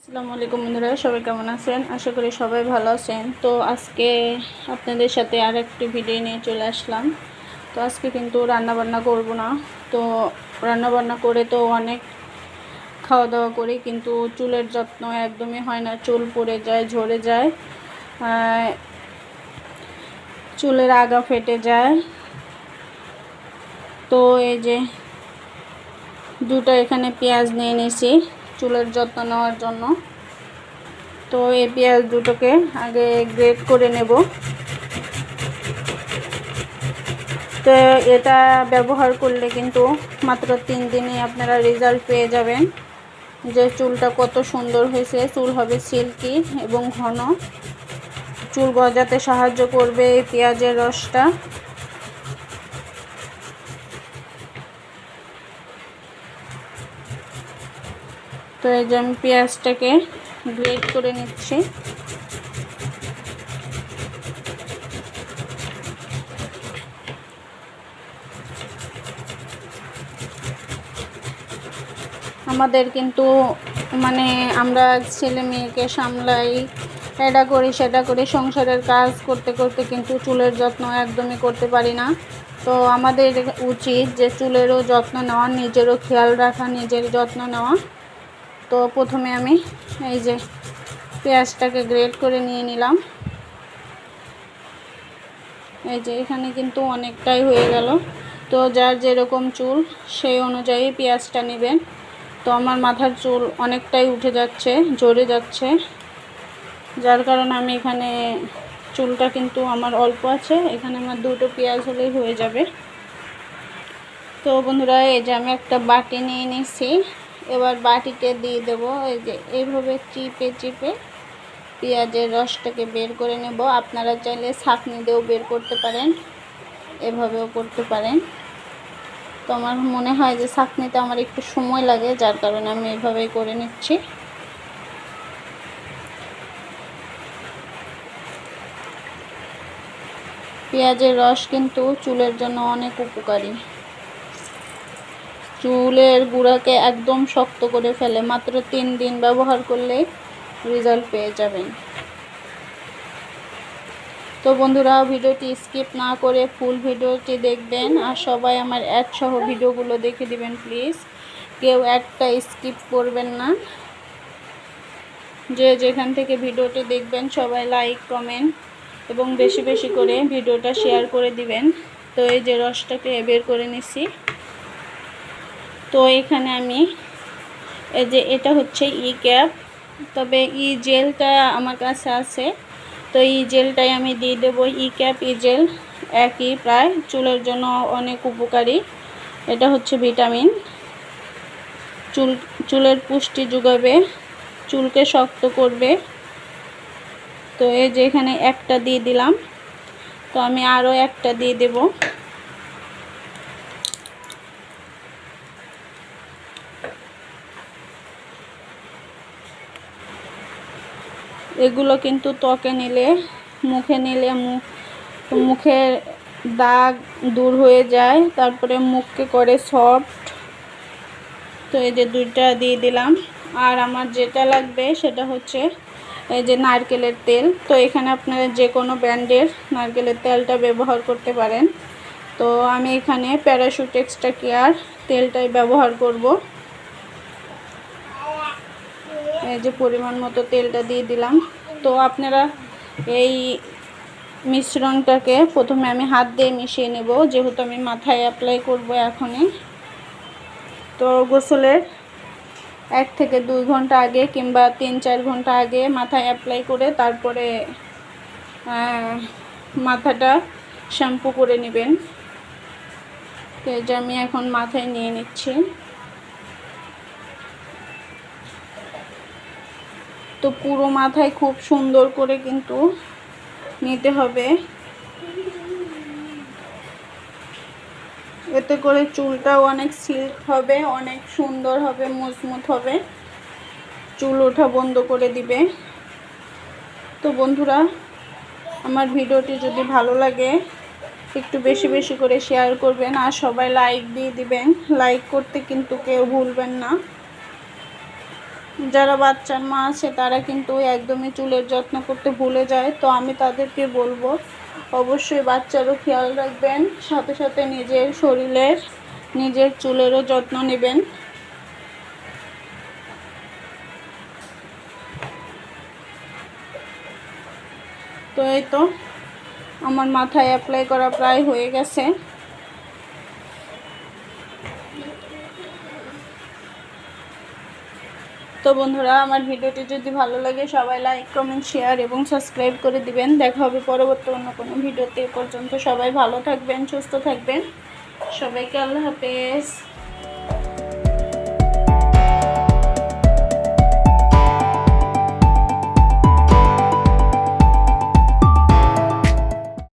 আসসালামু আলাইকুম বন্ধুরা, সবাই কেমন আছেন? আশা করি সবাই ভালো আছেন। তো আজকে আপনাদের সাথে আর একটি ভিডিও নিয়ে চলে আসলাম। তো আজকে কিন্তু রান্না বান্না করব না। তো রান্না বান্না করে তো অনেক খাওয়া দাওয়া করি, কিন্তু চুলের যত্ন একদমই হয় না। চুল পড়ে যায়, ঝরে যায় চুলের আগা ফেটে যায়। তো এই যে দুটো এখানে পেঁয়াজ নিয়ে নিয়েছি চুলের যত্ন নেওয়ার জন্য। তো এই পেঁয়াজ দুটোকে আগে গ্রেট করে নেব। তো এটা ব্যবহার করলে কিন্তু মাত্র তিন দিনে আপনারা রেজাল্ট পেয়ে যাবেন। যে চুলটা কত সুন্দর হয়েছে, চুল হবে সিল্কি এবং ঘন। চুল গজাতে সাহায্য করবে এই পেঁয়াজের রসটা। এই যে আমি পেঁয়াজটাকে গ্রেট করে নিচ্ছি। আমাদের কিন্তু মানে আমরা ছেলে মেয়েকে সামলাই, এটা করি, সেটা করি, সংসারের কাজ করতে করতে কিন্তু চুলের যত্ন একদমই করতে পারি না। তো আমাদের উচিত যে চুলেরও যত্ন নেওয়া, নিজেরও খেয়াল রাখা, নিজের যত্ন নেওয়া। তো প্রথমে আমি এই যে পেঁয়াজটাকে গ্রেট করে নিয়ে নিলাম। এই যে এখানে কিন্তু অনেকটাই হয়ে গেল। তো যার যেরকম চুল, সেই অনুযায়ী পেঁয়াজটা নেবেন। তো আমার মাথার চুল অনেকটাই উঠে যাচ্ছে, ঝরে যাচ্ছে। যার কারণে আমি এখানে চুলটা কিন্তু আমার অল্প আছে। এখানে আমার দুটো পেঁয়াজ হলেই হয়ে যাবে। তো বন্ধুরা, এই যে আমি একটা বাটি নিয়ে নিচ্ছি এবার বাটিতে দিয়ে দেব, এই যে এইভাবে চিপে চিপে পেঁয়াজের রসটাকে বের করে নেব। আপনারা চাইলে ছাঁকনি দিয়েও বের করতে পারেন, এভাবেও করতে পারেন। তো আমার মনে হয় যে ছাঁকনিতে আমার একটু সময় লাগে, যার কারণে আমি এভাবেই করে নিচ্ছি। পেঁয়াজের রস কিন্তু চুলের জন্য অনেক উপকারী। চুলের গুঁড়াকে একদম শক্ত করে ফেলে। মাত্র তিন দিন ব্যবহার করলেই রেজাল্ট পেয়ে যাবেন। তো বন্ধুরা, ভিডিওটি স্কিপ না করে ফুল ভিডিওটি দেখবেন আর সবাই আমার অ্যাড সহ ভিডিওগুলো দেখে দিবেন প্লিজ কেউ একটা স্কিপ করবেন না। যে যেখান থেকে ভিডিওটি দেখবেন, সবাই লাইক কমেন্ট এবং বেশি বেশি করে ভিডিওটা শেয়ার করে দিবেন। তো এই যে রসটাকে বের করে নিছি। তো এখানে আমি এই যে এটা হচ্ছে ই ক্যাপ, তবে ই জেলটা আমার কাছে আছে। তো ই জেলটাই আমি দিয়ে দেবো। ই ক্যাপ, ই জেল একই প্রায়, চুলের জন্য অনেক উপকারী। এটা হচ্ছে ভিটামিন। চুল, চুলের পুষ্টি যোগাবে, চুলকে শক্ত করবে। তো এই যে এখানে একটা দিয়ে দিলাম। তো আমি আরও একটা দিয়ে দেবো। এগুলো কিন্তু ত্বকে নিলে, মুখে নিলে মুখ মুখের দাগ দূর হয়ে যায়, তারপরে মুখকে করে সফট তো এই যে দুইটা দিয়ে দিলাম। আর আমার যেটা লাগবে সেটা হচ্ছে এই যে নারকেলের তেল। তো এখানে আপনারা যে কোনো ব্র্যান্ডের নারকেলের তেলটা ব্যবহার করতে পারেন। তো আমি এখানে প্যারাশুট এক্সট্রা কেয়ার তেলটাই ব্যবহার করব। যে পরিমাণ মতো তেলটা দিয়ে দিলাম। তো আপনারা এই মিশ্রণটাকে প্রথমে আমি হাত দিয়ে মিশিয়ে নেব, যেহেতু আমি মাথায় অ্যাপ্লাই করব এখনই। তো গোসলের এক থেকে দুই ঘণ্টা আগে কিংবা তিন চার ঘণ্টা আগে মাথায় অ্যাপ্লাই করে তারপরে মাথাটা শ্যাম্পু করে নেবেন। তো যে আমি এখন মাথায় নিয়ে নিচ্ছি। তো পুরো মাথায় খুব সুন্দর করে কিন্তু নিতে হবে। এতে করে চুলটাও অনেক সিল্ক হবে, অনেক সুন্দর হবে মজমুত হবে। চুল ওঠা বন্ধ করে দিবে। তো বন্ধুরা, আমার ভিডিওটি যদি ভালো লাগে, একটু বেশি বেশি করে শেয়ার করবেন আর সবাই লাইক দিয়ে দিবেন। লাইক করতে কিন্তু কেউ ভুলবেন না। যারা বাচ্চার মা আছে, তারা কিন্তু একদমই চুলের যত্ন করতে ভুলে যায়। তো আমি তাদেরকে বলব, অবশ্যই বাচ্চারও খেয়াল রাখবেন, সাথে সাথে নিজের শরীরের, নিজের চুলেরও যত্ন নেবেন। তো এই তো, আমার মাথায় অ্যাপ্লাই করা প্রায় হয়ে গেছে। তো বন্ধুরা, আমার ভিডিওটি যদি ভালো লাগে, সবাই লাইক কমেন্ট শেয়ার এবং সাবস্ক্রাইব করে দিবেন। দেখা হবে পরবর্তী অন্য কোনো ভিডিওতে। পর্যন্ত সবাই ভালো থাকবেন, সুস্থ থাকবেন। সবাইকে আল্লাহ হাফেজ।